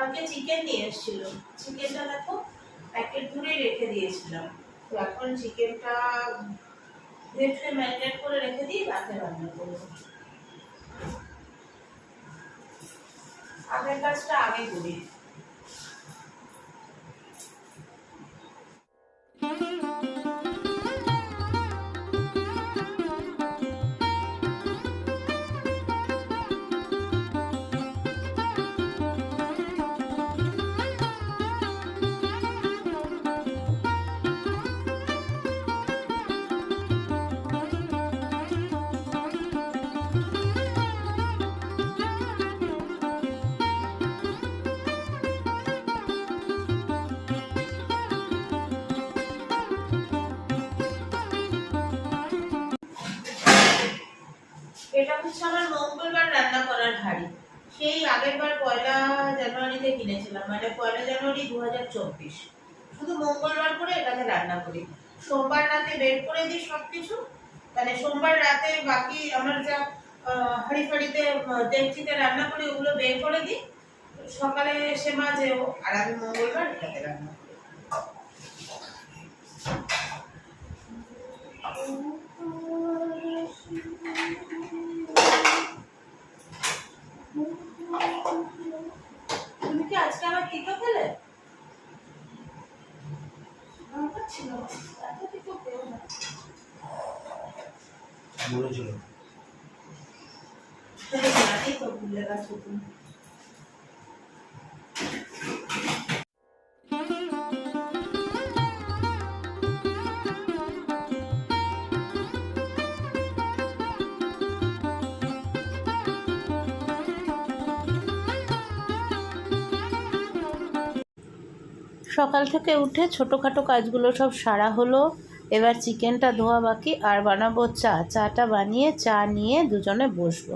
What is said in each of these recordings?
কালকে চিকেন নিয়ে এসেছিল। চিকেনটা দেখো প্যাকেট ভরে রেখে দিয়েছিলাম। তো এখন চিকেনটা ভেজে ম্যারিনেট করে রেখে দিই, রাতে রান্না করব। আগের কাজটা আগে করি। এটা হচ্ছে আমার মঙ্গলবার রান্না করার হাড়ি। সেই আগের বার পয়লা জানুয়ারিতে কিনেছিলাম মানে পয়লা জানুয়ারি দু হাজার চব্বিশ। শুধু মঙ্গলবার করে এটাকে রান্না করি। সোমবার রাতে বের করে দিই সব কিছু মানে সোমবার রাতে বাকি আমার যা হাঁড়ি ফাড়িতে ডেকচিতে রান্না করি, ওগুলো বের করে দিই। সকালে এসে মাঝেও আর আমি মঙ্গলবার এটাতে রান্না করি। তুমি কি আজকে আমার তিতো খেলে? ছিল এত তিতো পেও না। ভুলে গেছো তুমি। সকাল থেকে উঠে ছোটোখাটো কাজগুলো সব সারা হলো। এবার চিকেনটা ধোয়া বাকি, আর বানাবো চা। চাটা বানিয়ে, চা নিয়ে দুজনে বসবো।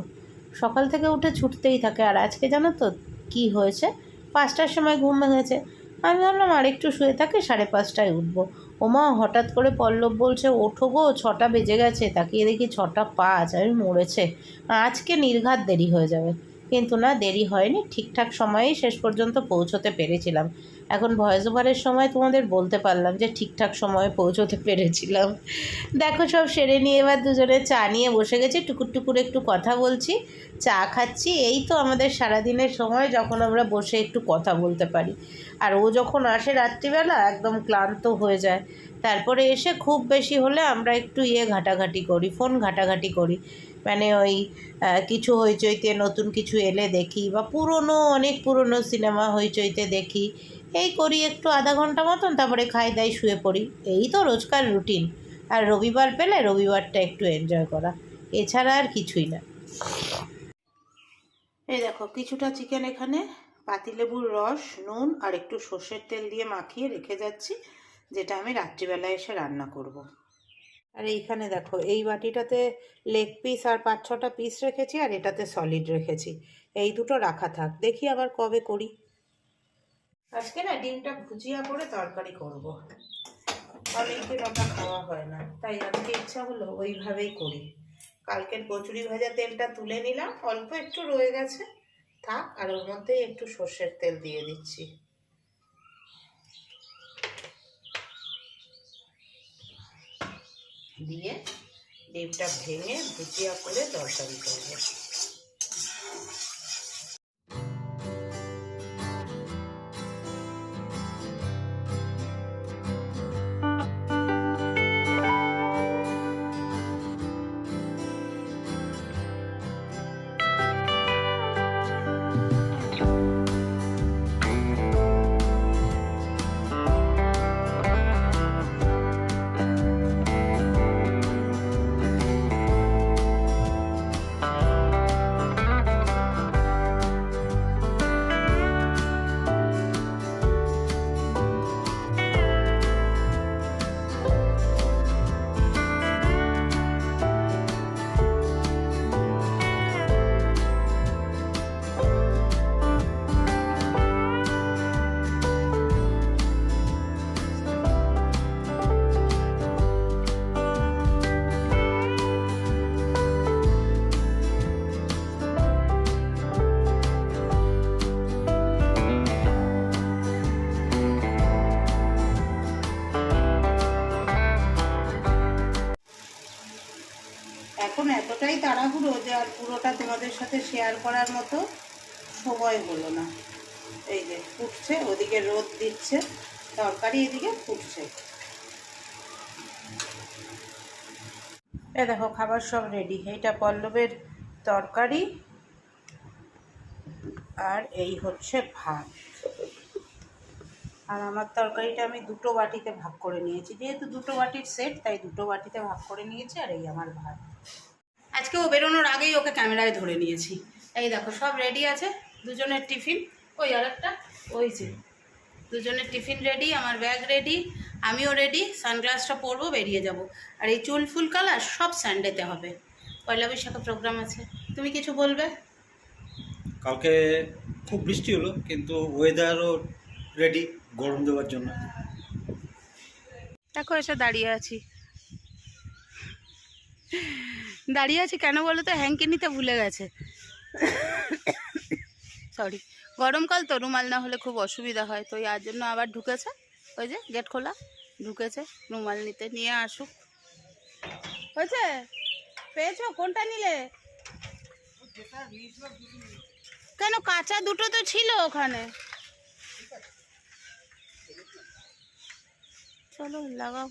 সকাল থেকে উঠে ছুটতেই থাকে। আর আজকে জানো তো কি হয়েছে? পাঁচটার সময় ঘুম ভেঙেছে। আমি ভাবলাম আর একটু শুয়ে থাকে, সাড়ে পাঁচটায় উঠবো। ওমা, হঠাৎ করে পল্লব বলছে, ওঠো গো, ছটা বেজে গেছে। তাকিয়ে দেখি ছটা পাঁচ, আমি মরেছে। আজকে নির্ঘাত দেরি হয়ে যাবে। কিন্তু না, দেরি হয়নি। ঠিকঠাক সময়েই শেষ পর্যন্ত পৌঁছতে পেরেছিলাম। এখন ভয়েস ওভারের সময় তোমাদের বলতে পারলাম যে ঠিকঠাক সময়ে পৌঁছতে পেরেছিলাম। দেখো সব সেরে নিয়ে এবার দুজনে চা নিয়ে বসে গেছি, টুকুর টুকুর একটু কথা বলছি, চা খাচ্ছি। এই তো আমাদের সারাদিনের সময় যখন আমরা বসে একটু কথা বলতে পারি। আর ও যখন আসে রাত্রিবেলা, একদম ক্লান্ত হয়ে যায়। তারপরে এসে খুব বেশি হলে আমরা একটু ইয়ে ঘাটাঘাটি করি, ফোন ঘাটাঘাটি করি। মানে ওই কিছু হইচইতে নতুন কিছু এলে দেখি বা পুরনো, অনেক পুরনো সিনেমা হইচইতে দেখি। এই করি একটু আধা ঘণ্টা মতন তারপরে খাই দাই শুয়ে পড়ি। এই তো রোজকার রুটিন। আর রবিবার পেলে রবিবারটা একটু এনজয় করা। এছাড়া আর কিছুই না। এই দেখো কিছুটা চিকেন এখানে পাতিলেবুর রস নুন আর একটু সর্ষের তেল দিয়ে মাখিয়ে রেখে যাচ্ছি যেটা আমি রাত্রিবেলায় এসে রান্না করব। আর এইখানে দেখো এই বাটিটাতে লেগ পিস আর পাঁচ ছটা পিস রেখেছি আর এটাতে সলিড রেখেছি। এই দুটো রাখা থাক দেখি আবার কবে করি। আজকে না ডিমটা ভুজিয়া করে তরকারি করব। অনেকদিন ওটা খাওয়া হয় না, তাই আজকে ইচ্ছা হলো ওইভাবেই করি। কালকের কচুরি ভাজা তেলটা তুলে নিলাম, অল্প একটু রয়ে গেছে। থাক, আর ওর মধ্যেই একটু সর্ষের তেল দিয়ে দিচ্ছি। দিয়ে ডিমটা ভেঙে ভুজিয়া করে তরকারি করব। সাথে শেয়ার করার মতো সময় হলো না। এই যে ফুটছে, ওদিকে রোদ দিচ্ছে, তরকারি এদিকে ফুটছে। এ দেখো, খাবার সব রেডি এইটা পল্লবের তরকারি, আর এই হচ্ছে ভাত। আর আমার তরকারিটা আমি দুটো বাটিতে ভাগ করে নিয়েছি। যেহেতু দুটো বাটির সেট তাই দুটো বাটিতে ভাগ করে নিয়েছি, আর এই আমার ভাত। আজকে ও বেরোনোর আগেই ওকে ক্যামেরায় ধরে নিয়েছি। এই দেখো সব রেডি আছে। দুজনের টিফিন। ওই আরেকটা ওই যে দুজনের টিফিন রেডি আমার ব্যাগ রেডি আমিও রেডি সানগ্লাসটা পরবো বেরিয়ে যাব। আর এই চুল ফুল কালার সব সানডেতে হবে। পয়লা বৈশাখে প্রোগ্রাম আছে। তুমি কিছু বলবে? কালকে খুব বৃষ্টি হলো কিন্তু ওয়েদারও রেডি গরম দেওয়ার জন্য। দেখো এসে দাঁড়িয়ে আছি। দাঁড়িয়ে আছি কেন বলো তো? হ্যাঙ্কি নিতে ভুলে গেছে। সরি গরমকাল তো রুমাল না হলে খুব অসুবিধা হয়, তো ইয়ার জন্য আবার ঢুকেছে। ওই যে গেট খোলা, ঢুকেছে। রুমাল নিতে নিয়ে আসুক। হয়েছে? পেয়েছ? কোনটা নিলে? কেন কাঁচা দুটো তো ছিল ওখানে। চলো, লাগাও।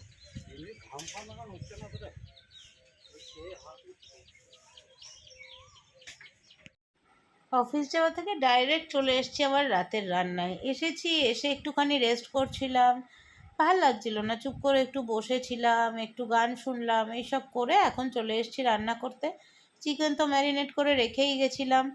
অফিস যাওয়া থেকে ডাইরেক্ট চলে এসেছি আবার রাতের রান্নায়। এসেছি, এসে একটুখানি রেস্ট করছিলাম। ভালো লাগছিল না, চুপ করে একটু বসেছিলাম, একটু গান শুনলাম, এইসব করে এখন চলে এসেছি রান্না করতে। চিকেন তো ম্যারিনেট করে রেখেই গেছিলাম।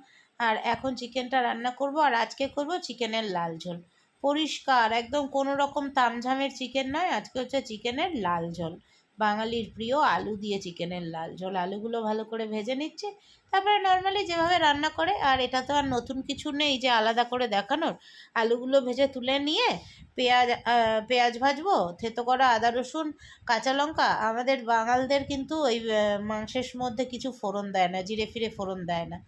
আর এখন চিকেনটা রান্না করব আর আজকে করব চিকেনের লাল ঝোল। পরিষ্কার, একদম কোনো রকম তামঝামের চিকেন নয়, আজকে হচ্ছে চিকেনের লাল ঝোল। বাঙালির প্রিয় আলু দিয়ে চিকেনের লাল ঝোল। আলুগুলো ভালো করে ভেজে নিচ্ছে। তারপরে নর্মালি যেভাবে রান্না করে, আর এটা তো আর নতুন কিছু নেই যে আলাদা করে দেখানোর। আলুগুলো ভেজে তুলে নিয়ে পেঁয়াজ পেঁয়াজ ভাজবো, থেতো করা আদা রসুন, কাঁচা লঙ্কা। আমাদের বাঙালদের কিন্তু ওই মাংসের মধ্যে কিছু ফোড়ন দেয় না, জিরে ফিরে ফোড়ন দেয় না।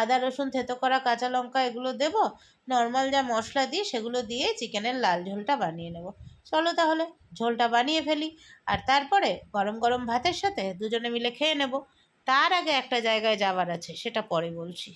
আদা রসুন, থেতো করা কাঁচা লঙ্কা এগুলো দেবো। নর্মাল যা মশলা দিই, সেগুলো দিয়ে চিকেনের লাল ঝোলটা বানিয়ে নেব। চলো তাহলে, ঝোলটা বানিয়ে ফেলি। আর তারপরে গরম গরম ভাতের সাথে দুজনে মিলে খেয়ে নেব। তার আগে একটা জায়গায় যাবার আছে, সেটা পরে বলছি।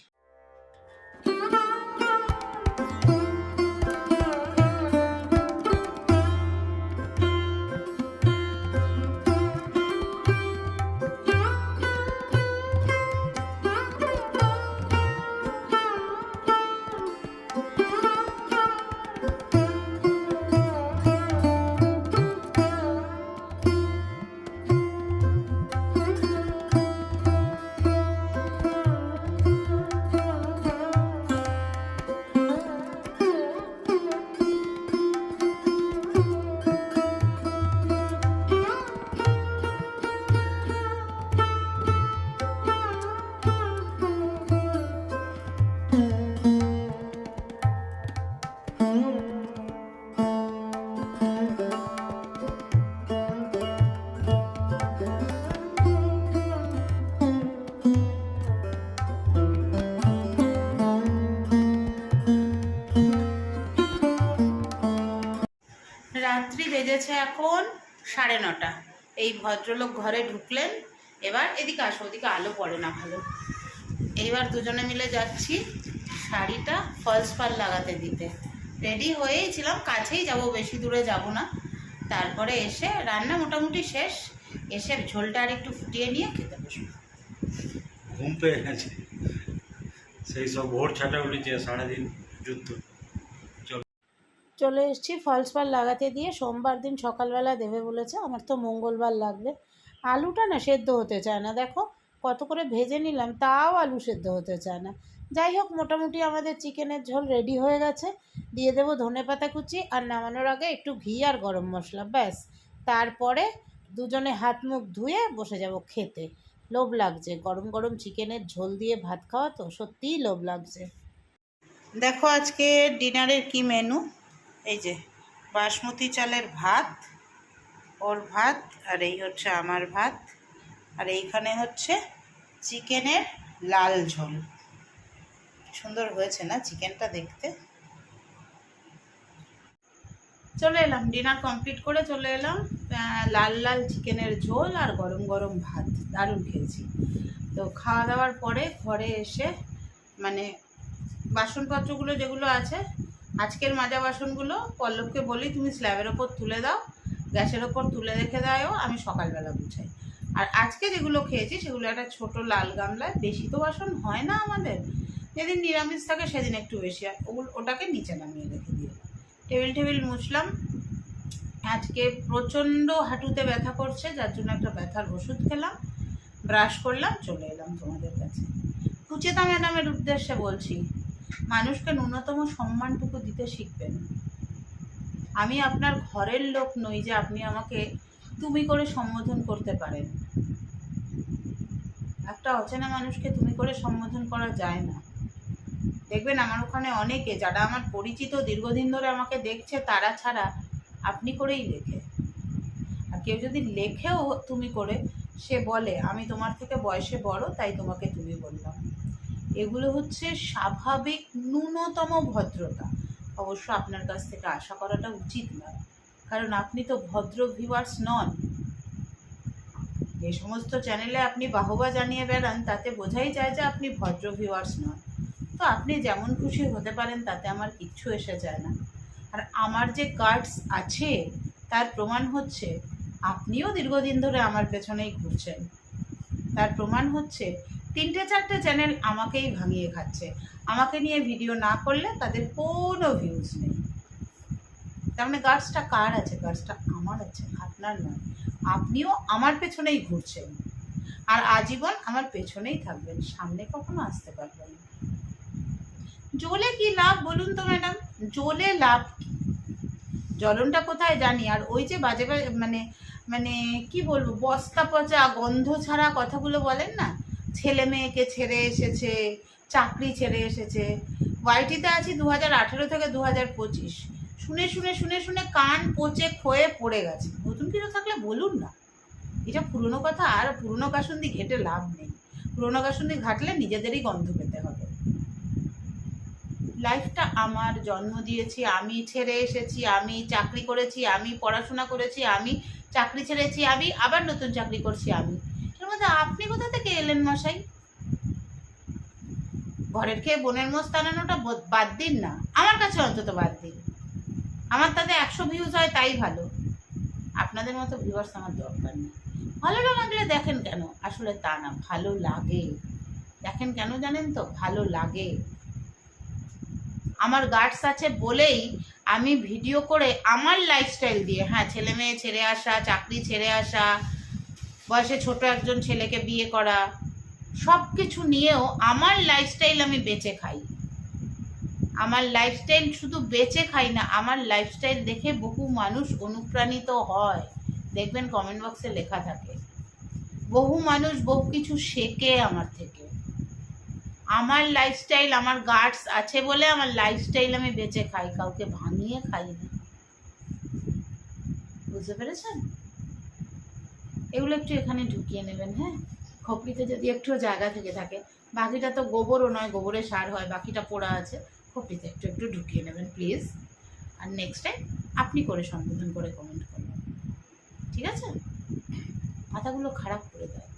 বেজেছে এখন সাড়ে নটা। এই ভদ্রলোক ঘরে ঢুকলেন। এবার এদিকে আসো, ওদিকে আলো পড়ে না ভালো। এইবার দুজনে মিলে যাচ্ছি শাড়িটা ফলস পাল লাগাতে দিতে। রেডি হয়েই ছিলাম, কাছেই যাব, বেশি দূরে যাব না। তারপরে এসে রান্না মোটামুটি শেষ। এসে ঝোলটা আর একটু ফুটিয়ে নিয়ে খেতে বসবো ঘুম পেয়ে গেছে। সেই সব ভোর ছাটা উঠেছে, সারাদিন যুদ্ধ। চলে এসেছি, ফলস পাল লাগাতে দিয়ে সোমবার দিন সকালবেলা দেবে বলেছে, আমার তো মঙ্গলবার লাগবে। আলুটা না সেদ্ধ হতে চায় না, দেখো কত করে ভেজে নিলাম তাও আলু সেদ্ধ হতে চায় না। যাই হোক, মোটামুটি আমাদের চিকেনের ঝোল রেডি হয়ে গেছে। দিয়ে দেবো ধনে পাতা কুচি আর নামানোর আগে একটু ঘি আর গরম মশলা, ব্যাস। তারপরে দুজনে হাত মুখ ধুয়ে বসে যাব খেতে। লোভ লাগছে, গরম গরম চিকেনের ঝোল দিয়ে ভাত খাওয়া তো সত্যিই লোভ লাগছে। দেখো আজকে ডিনারের কি মেনু এই যে, বাসমতি চালের ভাত, ওর ভাত, আর এই হচ্ছে আমার ভাত, আর এইখানে হচ্ছে চিকেনের লাল ঝোল। সুন্দর হয়েছে না চিকেনটা দেখতে? চলে এলাম, ডিনার কমপ্লিট করে চলে এলাম। লাল লাল চিকেনের ঝোল আর গরম গরম ভাত, দারুণ খেয়েছি। তো খাওয়া দাওয়ার পরে ঘরে এসে মানে বাসনপত্রগুলো যেগুলো আছে আজকের মাজা বাসনগুলো পল্লবকে বলি, তুমি স্ল্যাবের ওপর তুলে দাও, গ্যাসের ওপর তুলে রেখে দাও, আমি সকালবেলা গুছাই। আর আজকে যেগুলো খেয়েছি, সেগুলো একটা ছোট লাল গামলায় বেশি তো বাসন হয় না আমাদের। যেদিন নিরামিষ থাকে, সেদিন একটু বেশি ওগুলো, ওটাকে নিচে নামিয়ে রেখে দিয়ে টেবিল টেবিল মুছলাম। আজকে প্রচণ্ড হাঁটুতে ব্যথা করছে, যার জন্য একটা ব্যথার ওষুধ খেলাম। ব্রাশ করলাম, চলে এলাম তোমাদের কাছে। সুচেতা ম্যাডামের উদ্দেশ্যে বলছি মানুষকে ন্যূনতম সম্মানটুকু দিতে শিখবেন। আমি আপনার ঘরের লোক নই যে আপনি আমাকে তুমি করে সম্বোধন করতে পারেন। একটা অচেনা মানুষকে তুমি করে সম্বোধন করা যায় না। দেখবেন আমার ওখানে অনেকে যারা আমার পরিচিত দীর্ঘদিন ধরে আমাকে দেখছে, তারা ছাড়া আপনি করেই লেখে। আর কেউ যদি লেখেও তুমি করে, সে বলে, আমি তোমার থেকে বয়সে বড়, তাই তোমাকে তুমি বললাম। এগুলো হচ্ছে স্বাভাবিক ন্যূনতম ভদ্রতা। অবশ্য আপনার কাছ থেকে আশা করাটা উচিত নয়। কারণ আপনি তো ভদ্র ভিউয়ার্স নন। যে সমস্ত চ্যানেলে আপনি বাহবা জানিয়ে বেড়ান, তাতে বোঝাই যায় যে আপনি ভদ্র ভিউয়ার্স নন। তো আপনি যেমন খুশি হতে পারেন, তাতে আমার কিচ্ছু এসে যায় না। আর আমার যে কার্ডস আছে, তার প্রমাণ হচ্ছে, আপনিও দীর্ঘদিন ধরে আমার পেছনেই ঘুরছেন। তার প্রমাণ হচ্ছে তিনটে চারটে চ্যানেল আমাকেই ভাঙিয়ে খাচ্ছে। আমাকে নিয়ে ভিডিও না করলে তাদের কোনো ভিউজ নেই। তার মানে গার্ডসটা কার আছে? গার্ডসটা আমার আছে, আপনার নয়। আপনিও আমার পেছনেই ঘুরছেন। আর আজীবন আমার পেছনেই থাকবেন, সামনে কখনো আসতে পারবেন না। জ্বলে কি লাভ বলুন তো ম্যাডাম জ্বলে লাভ কি? জ্বলনটা কোথায় জানি? আর ওই যে বাজে মানে মানে কি বলব, বস্তা পচা, গন্ধ ছাড়া কথাগুলো বলেন না? ছেলে মেয়েকে ছেড়ে এসেছে, চাকরি ছেড়ে এসেছে। ওয়াইটিতে আছি দু হাজার আঠেরো থেকে দু হাজার পঁচিশ। শুনে শুনে শুনে শুনে কান পচে ক্ষয়ে পড়ে গেছে। নতুন কিছু থাকলে বলুন না। এটা পুরনো কথা, আর পুরনো কাসুন্দি ঘেটে লাভ নেই। পুরনো কাসুন্দি ঘাটলে নিজেদেরই গন্ধ পেতে হবে। লাইফটা আমার, জন্ম দিয়েছি, আমি ছেড়ে এসেছি, আমি চাকরি করেছি, আমি পড়াশোনা করেছি, আমি চাকরি ছেড়েছি, আমি আবার নতুন চাকরি করছি, আমি। এর মধ্যে আপনি কোথা থেকে এলেন মশাই? ঘরের খেয়ে বোনের মোষ টানানোটা বাদ দিন না। আমার কাছে অন্তত বাদ দিন। আমার তাতে একশো ভিউজ হয়, তাই ভালো। আপনাদের মতো ভিউয়ার্স আমার দরকার নেই। ভালো না লাগলে দেখেন কেন? আসলে তা না, ভালো লাগে। দেখেন কেন জানেন তো? ভালো লাগে। আমার গার্ডস আছে বলেই আমি ভিডিও করে আমার লাইফস্টাইল দিয়ে হ্যাঁ ছেলে মেয়ে ছেড়ে আসা, চাকরি ছেড়ে আসা বয়সে ছোট একজন ছেলেকে বিয়ে করা সব কিছু নিয়েও আমার লাইফস্টাইল আমি বেঁচে খাই। আমার লাইফস্টাইল শুধু বেঁচে খাই না, আমার লাইফস্টাইল দেখে বহু মানুষ অনুপ্রাণিত হয়। দেখবেন কমেন্ট বক্সে লেখা থাকে। বহু মানুষ বহু কিছু শেখে আমার থেকে। আমার লাইফস্টাইল আমার গার্ডস আছে বলে আমার লাইফস্টাইল আমি বেঁচে খাই, কাউকে ভাঙিয়ে খাই না বুঝতে পেরেছেন? এগুলো একটু এখানে ঢুকিয়ে নেবেন হ্যাঁ? খপড়িতে যদি একটু জায়গা থেকে থাকে। বাকিটা তো গোবরও নয়, গোবরে সার হয়, বাকিটা পোড়া আছে। খপড়িতে একটু একটু ঢুকিয়ে নেবেন, প্লিজ। আর নেক্সট টাইম আপনি করে সম্বোধন করে কমেন্ট করবেন ঠিক আছে? মাথাগুলো খারাপ করে দেয়।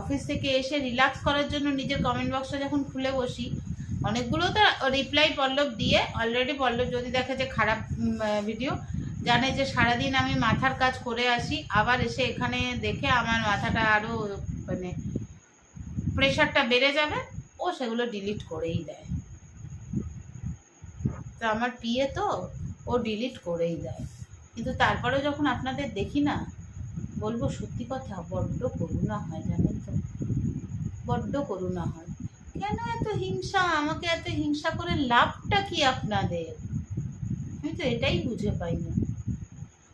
অফিস থেকে এসে রিল্যাক্স করার জন্য নিজের কমেন্ট বক্সটা যখন খুলে বসি, অনেকগুলো তো রিপ্লাই পল্লব দিয়ে অলরেডি পল্লব যদি দেখে যে খারাপ ভিডিও জানে যে সারাদিন আমি মাথার কাজ করে আসি, আবার এসে এখানে দেখে আমার মাথাটা আরও মানে প্রেশারটা বেড়ে যাবে, ও সেগুলো ডিলিট করেই দেয়। তো আমার পিয়ে তো ও ডিলিট করেই দেয়। কিন্তু তারপরেও যখন আপনাদের দেখি না, বলব সত্যি কথা, বড্ড করুণা হয়, জানেন তো? বড্ড করুণা হয়। কেন এত হিংসা? আমাকে এত হিংসা করে লাভটা কি আপনাদের? আমি তো এটাই বুঝে পাই না।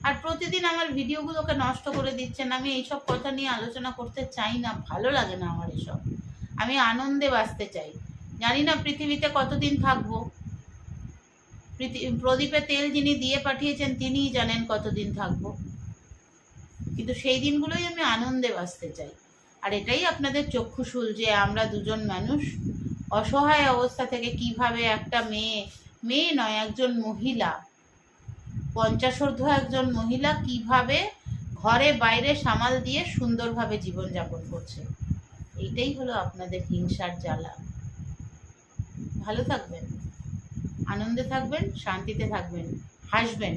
আর প্রতিদিন আমার ভিডিওগুলোকে নষ্ট করে দিচ্ছেন, আমি এইসব কথা নিয়ে আলোচনা করতে চাই না, ভালো লাগে না আমার এসব। আমি আনন্দে বাঁচতে চাই। জানি না পৃথিবীতে কতদিন থাকব। প্রদীপে তেল যিনি দিয়ে পাঠিয়েছেন, তিনিই জানেন কতদিন থাকব। কিন্তু সেই দিনগুলোই আমি আনন্দে বাঁচতে চাই। আর এটাই আপনাদের চক্ষুশুল যে আমরা দুজন মানুষ, অসহায় অবস্থা থেকে কীভাবে একটা মেয়ে মেয়ে নয়, একজন মহিলা পঞ্চাশোর্ধ একজন মহিলা কীভাবে ঘরে বাইরে সামাল দিয়ে সুন্দরভাবে জীবনযাপন করছে। এইটাই হলো আপনাদের হিংসার জ্বালা। ভালো থাকবেন, আনন্দে থাকবেন, শান্তিতে থাকবেন, হাসবেন,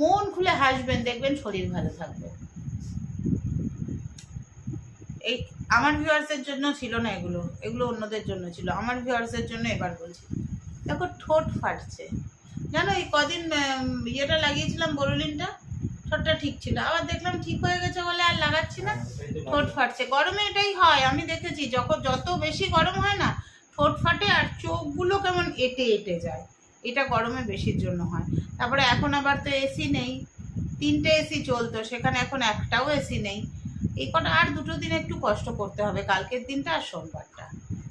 মন খুলে হাসবেন, দেখবেন শরীর ভালো থাকবে। এই আমার ভিউয়ার্সের জন্য ছিল না এগুলো এগুলো অন্যদের জন্য ছিল। আমার ভিউয়ার্সের জন্য এবার বলছি। দেখো ঠোঁট ফাটছে। জানো এই কদিন ইয়েটা লাগিয়েছিলাম বরলিনটা, ঠোঁটটা ঠিক ছিল। আবার দেখলাম ঠিক হয়ে গেছে বলে আর লাগাচ্ছি না, ঠোঁট ফাটছে। গরমে এটাই হয়, আমি দেখেছি, যখন যত বেশি গরম হয় না, ঠোঁট ফাটে আর চোখগুলো কেমন এটে এটে যায়। এটা গরমে বেশির জন্য হয়। তারপরে এখন আবার তো এসি নেই। তিনটে এসি চলতো, সেখানে এখন একটাও এসি নেই। এই কটা আর দুটো দিন একটু কষ্ট করতে হবে, কালকের দিনটা আর সোমবারটা।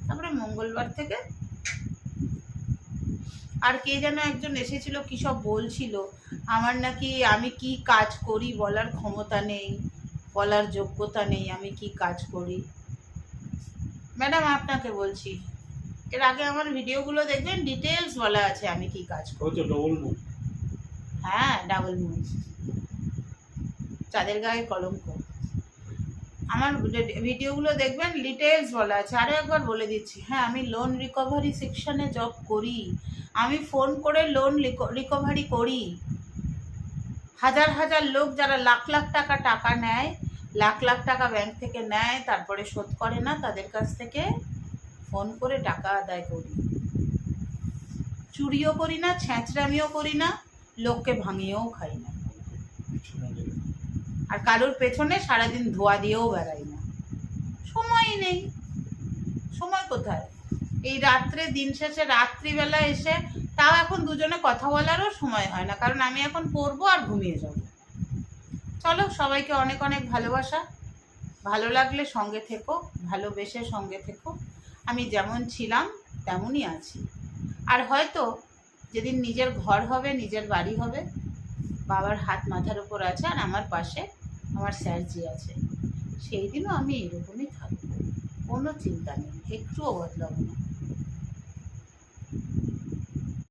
তারপরে মঙ্গলবার থেকে আর কে যেন একজন এসেছিল কি সব বলছিল? আমার নাকি আমি কি কাজ করি বলার ক্ষমতা নেই বলার যোগ্যতা নেই আমি কি কাজ করি? ম্যাডাম আপনাকে বলছি এর আগে আমার ভিডিওগুলো দেখবেন ডিটেলস বলা আছে আমি কি কাজ করি। হ্যাঁ ডাবল মুন চাঁদের গায়ে কলঙ্ক। আমার ভিডিওগুলো দেখবেন ডিটেলস বলা আছে। আরও একবার বলে দিচ্ছি হ্যাঁ আমি লোন রিকভারি সেকশনে জব করি। আমি ফোন করে লোন রিকভারি করি। হাজার হাজার লোক যারা লাখ লাখ টাকা টাকা নেয়, লাখ লাখ টাকা ব্যাংক থেকে নেয়, তারপরে শোধ করে না, তাদের কাছ থেকে ফোন করে টাকা আদায় করি। চুরিও করি না, ছ্যাঁচড়ামিও করি না, লোককে ভাঙিয়েও খাই না। আর কারোর পেছনে সারাদিন ধোয়া দিয়েও বেড়াই না। সময় নেই। সময় কোথায়? এই রাত্রে দিন শেষে রাত্রিবেলা এসে তাও এখন দুজনে কথা বলারও সময় হয় না, কারণ আমি এখন পড়ব আর ঘুমিয়ে যাব। চলো, সবাইকে অনেক অনেক ভালোবাসা। ভালো লাগলে সঙ্গে থেকো, ভালোবেসে সঙ্গে থেকো। আমি যেমন ছিলাম, তেমনই আছি। আর হয়তো যেদিন নিজের ঘর হবে, নিজের বাড়ি হবে, বাবার হাত মাথার উপর আছে আর আমার পাশে আমার স্যার যে আছে সেই দিনও আমি এরকমই থাকব। কোনো চিন্তা নেই, একটুও বদলাবো না।